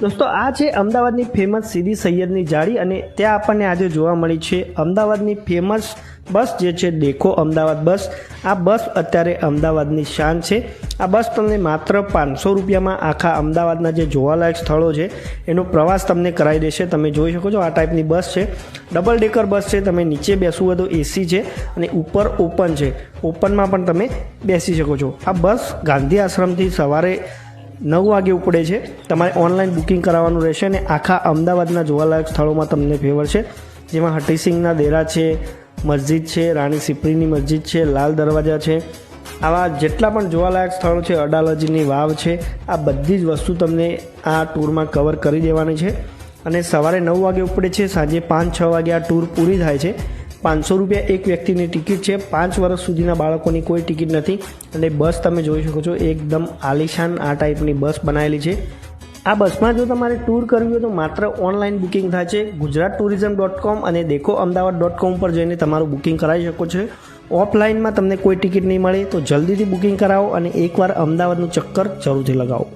દોસ્તો, આ છે અમદાવાદની ફેમસ સીધી સૈયદની જાળી અને ત્યાં આપણને આજે જોવા મળી છે અમદાવાદની ફેમસ બસ જે છે દેખો અમદાવાદ બસ. આ બસ અત્યારે અમદાવાદની શાન છે. આ બસ તમને માત્ર પાંચસો રૂપિયામાં આખા અમદાવાદના જે જોવાલાયક સ્થળો છે, એનો પ્રવાસ તમને કરાવી દેશે. તમે જોઈ શકો છો આ ટાઈપની બસ છે. ડબલ ડેકર બસ છે, તમે નીચે બેસવું હોય તો એસી છે અને ઉપર ઓપન છે. ઓપનમાં પણ તમે બેસી શકો છો. આ બસ ગાંધી આશ્રમથી સવારે નવ વાગે ઉપડે છે. તમારે ઓનલાઈન બુકિંગ કરાવવાનું રહેશે અને આખા અમદાવાદના જોવાલાયક સ્થળોમાં તમને ફેવર છે. જેમાં હટીસિંગના દેરા છે, મસ્જિદ છે, રાણી સિપરીની મસ્જિદ છે, લાલ દરવાજા છે. આવા જેટલા પણ જોવાલાયક સ્થળો છે, અડાલજીની વાવ છે, આ બધી જ વસ્તુ તમને આ ટૂરમાં કવર કરી દેવાની છે. અને સવારે નવ વાગે ઉપડે છે, સાંજે પાંચ છ વાગે આ ટૂર પૂરી થાય છે. પાંચસો રૂપિયા એક વ્યક્તિની ટિકિટ છે. પાંચ વર્ષ સુધીના બાળકોની કોઈ ટિકિટ નથી. અને બસ તમે જોઈ શકો છો, એકદમ આલિશાન આ ટાઈપની બસ બનાવેલી છે. આ બસમાં જો તમારે ટૂર કરવી હોય તો માત્ર ઓનલાઈન બુકિંગ થાય છે. ગુજરાત ટુરિઝમ ડોટ કોમ અને દેખો અમદાવાદ ડોટ કોમ પર જઈને તમારું બુકિંગ કરાવી શકો છો. ઓફલાઈનમાં તમને કોઈ ટિકિટ નહીં મળે તો જલ્દીથી બુકિંગ કરાવો અને એકવાર અમદાવાદનું ચક્કર જરૂરથી લગાવો.